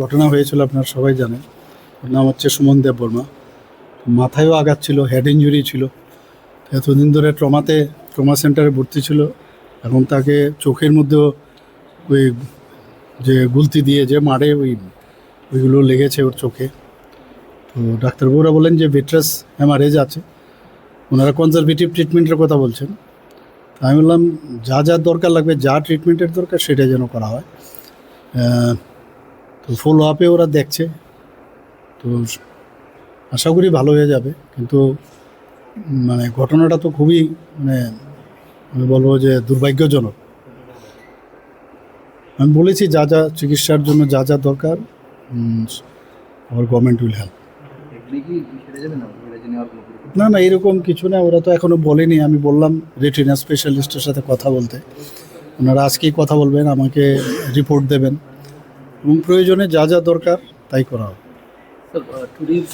ঘটনা হয়েছিল, আপনার সবাই জানেন। ওর নাম হচ্ছে সুমন দেব বর্মা। মাথায়ও আঘাত ছিল হেড ইঞ্জুরি ছিল। এতদিন ধরে ট্রমাতে, ট্রমা সেন্টারে ভর্তি ছিল এখন তাকে চোখের মধ্যেও ওই যে গুলতি দিয়ে যে মারে ওই, ওইগুলো লেগেছে ওর চোখে। তো ডাক্তারবাবুরা বলেন যে ভিট্রাস হ্যামারেজ আছে। ওনারা কনজারভেটিভ ট্রিটমেন্টের কথা বলছেন। আমি বললাম, যা যা দরকার লাগবে, যা ট্রিটমেন্টের দরকার, সেটা যেন করা হয়। তো ফলো আপে ওরা দেখছে। তো আশা করি ভালো হয়ে যাবে। কিন্তু মানে ঘটনাটা তো খুবই মানে আমি বলব যে দুর্ভাগ্যজনক। আমি বলেছি যা যা চিকিৎসার জন্য যা যা দরকার আমার গভর্নমেন্ট উইল হেল্প না? না না এরকম কিছু না ওরা তো এখনও বলেনি। আমি বললাম রেটিনা স্পেশালিস্টের সাথে কথা বলতে। ওনারা আজকেই কথা বলবেন আমাকে রিপোর্ট দেবেন। এবং প্রয়োজনে যা যা দরকার তাই করা হবে। টুরির